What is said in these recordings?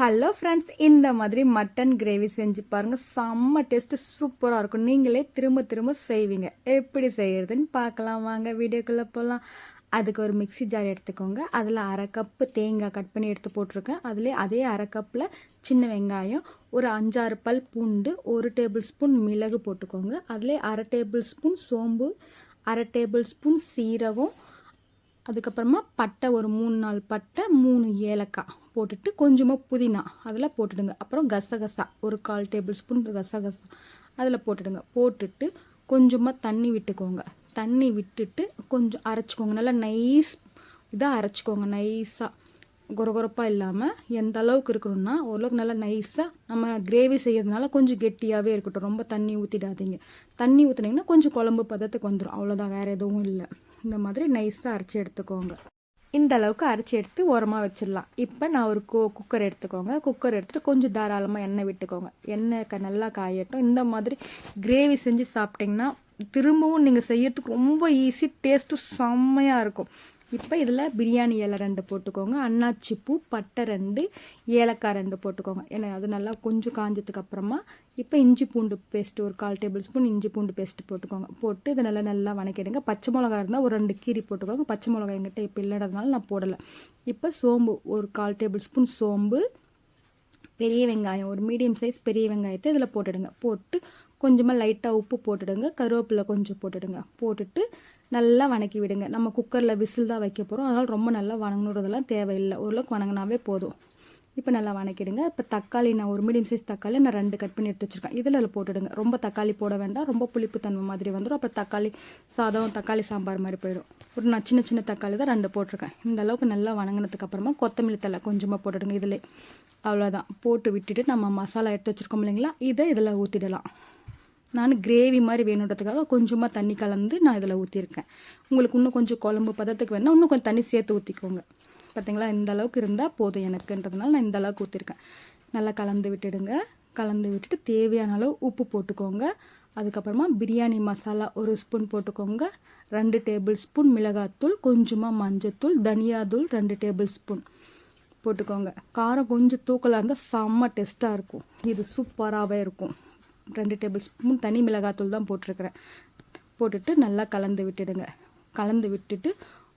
Hello friends இந்த மாதிரி mutton gravy செஞ்சு பாருங்கள் செம்ம டேஸ்ட்டு சூப்பராக இருக்கும். நீங்களே திரும்ப திரும்ப செய்வீங்க. எப்படி செய்கிறதுன்னு பார்க்கலாம். வாங்க வீடியோக்குள்ளே போகலாம் அதுக்கு ஒரு மிக்சி ஜார் எடுத்துக்கோங்க. அதில் அரை கப்பு தேங்காய் கட் பண்ணி எடுத்து போட்டிருக்கேன். அதுலேயே அதே அரை கப்பில் சின்ன வெங்காயம் ஒரு அஞ்சாறு பல் பூண்டு ஒரு டேபிள் ஸ்பூன் மிளகு போட்டுக்கோங்க. அதிலே அரை டேபிள் ஸ்பூன் சோம்பு அரை டேபிள் ஸ்பூன் சீரகம் அதுக்கப்புறமா பட்டை ஒரு மூணு நாலு பட்டை மூணு ஏலக்காய் போட்டுட்டு கொஞ்சமாக புதினா அதில் போட்டுடுங்க. அப்புறம் கசகசா ஒரு கால் டேபிள் ஸ்பூன் கசகசா அதில் போட்டுடுங்க. போட்டுட்டு கொஞ்சமாக தண்ணி விட்டுக்கோங்க. தண்ணி விட்டுட்டு கொஞ்சம் அரைச்சிக்கோங்க. நல்லா நைஸ் இதாக அரைச்சிக்கோங்க. நைஸாக குறகுறப்பாக இல்லாமல் எந்த அளவுக்கு இருக்கணும்னா ஓரளவுக்கு நல்லா நைஸாக நம்ம கிரேவி செய்கிறதுனால கொஞ்சம் கெட்டியாகவே இருக்கட்டும். ரொம்ப தண்ணி ஊற்றிடாதீங்க தண்ணி ஊற்றுனீங்கன்னா கொஞ்சம் குழம்பு பதத்துக்கு வந்துடும் அவ்வளோதான் வேறு எதுவும் இல்லை. இந்த மாதிரி நைஸாக அரைச்சி எடுத்துக்கோங்க. இந்த அளவுக்கு அரைச்சி எடுத்து உரமாக வச்சிடலாம். இப்போ நான் ஒரு கு குக்கர் எடுத்துக்கோங்க. குக்கர் எடுத்துகிட்டு கொஞ்சம் தாராளமாக எண்ணெய் விட்டுக்கோங்க. எண்ணெய் க நல்லா காயட்டும். இந்த மாதிரி கிரேவி செஞ்சு சாப்பிட்டிங்கன்னா திரும்பவும் நீங்கள் செய்யறதுக்கு ரொம்ப ஈஸி டேஸ்ட்டும் செம்மையாக இருக்கும். இப்போ இதில் பிரியாணி இலை ரெண்டு போட்டுக்கோங்க. அன்னாச்சி பூ பட்டை ரெண்டு ஏலக்காய் ரெண்டு போட்டுக்கோங்க. ஏன்னா அது நல்லா கொஞ்சம் காஞ்சதுக்கு அப்புறமா இப்போ இஞ்சி பூண்டு பேஸ்ட்டு ஒரு கால் டேபிள் ஸ்பூன் இஞ்சி பூண்டு பேஸ்ட்டு போட்டுக்கோங்க. போட்டு இதை நல்லா நல்லா வணக்கிடுங்க. பச்சை மிளகா இருந்தால் ஒரு ரெண்டு கீரி போட்டுக்கோங்க. பச்சை மிளகா எங்கிட்ட இப்போ இல்லாததுனால நான் போடலை. இப்போ சோம்பு ஒரு கால் டேபிள் ஸ்பூன் சோம்பு பெரிய வெங்காயம் ஒரு மீடியம் சைஸ் பெரிய வெங்காயத்தை இதில் போட்டுடுங்க. போட்டு கொஞ்சமாக லைட்டாக உப்பு போட்டுடுங்க. கருவேப்பிலை கொஞ்சம் போட்டுடுங்க. போட்டுட்டு நல்லா வணக்கி விடுங்க. நம்ம குக்கரில் விசில் தான் வைக்க போகிறோம் அதனால் ரொம்ப நல்லா வணங்கணுறதெல்லாம் தேவையில்லை. ஓரளவுக்கு வணங்கினாவே போதும். இப்போ நல்லா வணக்கிடுங்க. இப்போ தக்காளி நான் ஒரு மீடியம் சைஸ் தக்காளி நான் ரெண்டு கட் பண்ணி எடுத்து வச்சுருக்கேன். இதில் அதில் போட்டுடுங்க. ரொம்ப தக்காளி போட வேண்டாம். ரொம்ப புளிப்பு தன்மை மாதிரி வந்துடும் அப்புறம் தக்காளி சாதம் தக்காளி சாம்பார் மாதிரி போயிடும். ஒரு நான் சின்ன சின்ன தக்காளி தான் ரெண்டு போட்டிருக்கேன். இந்த அளவுக்கு நல்லா வணங்கினதுக்கு அப்புறமா கொத்தமல்லி தலை கொஞ்சமாக போட்டுடுங்க. இதில் அவ்வளோதான் போட்டு விட்டுட்டு நம்ம மசாலா எடுத்து வச்சுருக்கோம் இல்லைங்களா? இதை இதில் ஊற்றிடலாம் நான் கிரேவி மாதிரி வேணுன்றதுக்காக கொஞ்சமாக தண்ணி கலந்து நான் இதில் ஊற்றிருக்கேன் உங்களுக்கு இன்னும் கொஞ்சம் குழம்பு பதத்துக்கு வேணால் இன்னும் கொஞ்சம் தண்ணி சேர்த்து ஊற்றிக்கோங்க பார்த்தீங்களா இந்த அளவுக்கு இருந்தால் போதும் எனக்குன்றதுனால நான் இந்த அளவுக்கு ஊற்றிருக்கேன் நல்லா கலந்து விட்டுடுங்க. கலந்து விட்டுட்டு தேவையான அளவு உப்பு போட்டுக்கோங்க. அதுக்கப்புறமா பிரியாணி மசாலா ஒரு ஸ்பூன் போட்டுக்கோங்க. ரெண்டு டேபிள் ஸ்பூன் மிளகாத்தூள் கொஞ்சமாக மஞ்சத்தூள் தனியாத்தூள் ரெண்டு டேபிள் ஸ்பூன். போட்டுக்கோங்க. காரம் கொஞ்சம் தூக்கலாக இருந்தால் செம்ம டேஸ்ட்டாக இருக்கும். இது சூப்பராகவே இருக்கும். ரெண்டு டேபிள் ஸ்பூன் தனி மிளகாத்தூள் தான் போட்டிருக்கிறேன். போட்டுட்டு நல்லா கலந்து விட்டுடுங்க. கலந்து விட்டுட்டு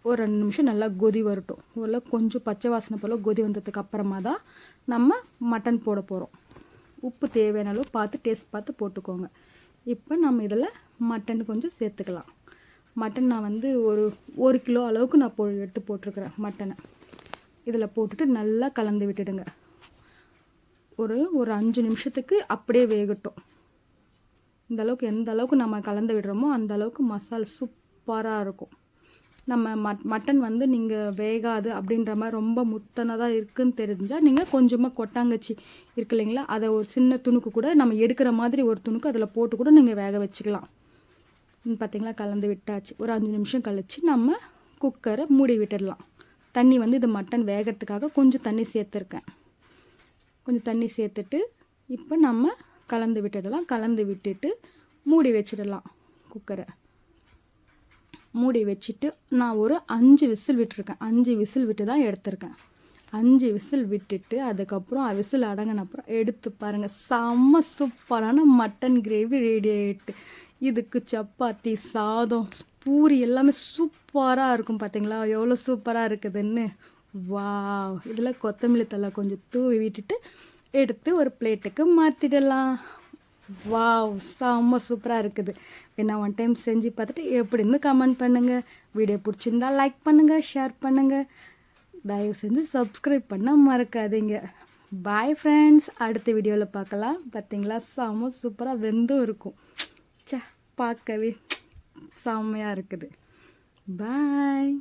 ஒரு ரெண்டு நிமிஷம் நல்லா கொதி வரட்டும். ஒரு கொஞ்சம் பச்சை வாசனை போல் கொதி வந்ததுக்கு அப்புறமா தான் நம்ம மட்டன் போட போகிறோம் உப்பு தேவையான அளவு பார்த்து டேஸ்ட் பார்த்து போட்டுக்கோங்க. இப்போ நம்ம இதில் மட்டன் கொஞ்சம் சேர்த்துக்கலாம். மட்டன் நான் வந்து ஒரு ஒரு கிலோ அளவுக்கு நான் போ எடுத்து போட்டிருக்கிறேன் மட்டனை இதில் போட்டுட்டு நல்லா கலந்து விட்டுடுங்க. ஒரு ஒரு அஞ்சு நிமிஷத்துக்கு அப்படியே வேகட்டும். இந்த அளவுக்கு எந்த அளவுக்கு நம்ம கலந்து விடுறோமோ அந்த அளவுக்கு மசால் சூப்பராக இருக்கும். நம்ம மட் மட்டன் வந்து நீங்கள் வேகாது அப்படின்ற மாதிரி ரொம்ப முத்தனதாக இருக்குதுன்னு தெரிஞ்சால் நீங்கள் கொஞ்சமாக கொட்டாங்கச்சி இருக்கு இல்லைங்களா? அதை ஒரு சின்ன துணுக்கு கூட நம்ம எடுக்கிற மாதிரி ஒரு துணுக்கு அதில் போட்டு கூட நீங்கள் வேக வச்சுக்கலாம். பார்த்தீங்களா கலந்து விட்டாச்சு. ஒரு அஞ்சு நிமிஷம் கழித்து நம்ம குக்கரை மூடி விட்டுடலாம். தண்ணி வந்து இது மட்டன் வேகிறதுக்காக கொஞ்சம் தண்ணி சேர்த்துருக்கேன். கொஞ்சம் தண்ணி சேர்த்துட்டு இப்போ நம்ம கலந்து விட்டுடலாம். கலந்து விட்டுட்டு மூடி வச்சிடலாம் குக்கரை மூடி வச்சுட்டு நான் ஒரு அஞ்சு விசில் விட்டுருக்கேன். அஞ்சு விசில் விட்டு தான் எடுத்திருக்கேன். அஞ்சு விசில் விட்டுட்டு அதுக்கப்புறம் விசில் அடங்கினப்புறம் எடுத்து பாருங்கள் செம்ம சூப்பரான மட்டன் கிரேவி ரெடி ஆகிட்டு இதுக்கு சப்பாத்தி சாதம் பூரி எல்லாமே சூப்பராக இருக்கும் பார்த்தீங்களா எவ்வளோ சூப்பராக இருக்குதுன்னு. வா இதில் கொத்தமல்லி தலை கொஞ்சம் தூவி விட்டுட்டு எடுத்து ஒரு பிளேட்டுக்கு மாற்றிடலாம் வாவ். செம்ம சூப்பராக இருக்குது. என்ன ஒன் டைம் செஞ்சு பார்த்துட்டு எப்படின்னு கமெண்ட் பண்ணுங்கள் வீடியோ பிடிச்சிருந்தா லைக் பண்ணுங்கள் ஷேர் பண்ணுங்கள் தயவு செஞ்சு சப்ஸ்கிரைப் பண்ண மறக்காதீங்க. பாய் ஃப்ரெண்ட்ஸ் அடுத்த வீடியோவில் பார்க்கலாம். பார்த்தீங்களா செம சூப்பராக வெந்தும் இருக்கும். சே பார்க்கவே செம்மையாக இருக்குது. பாய்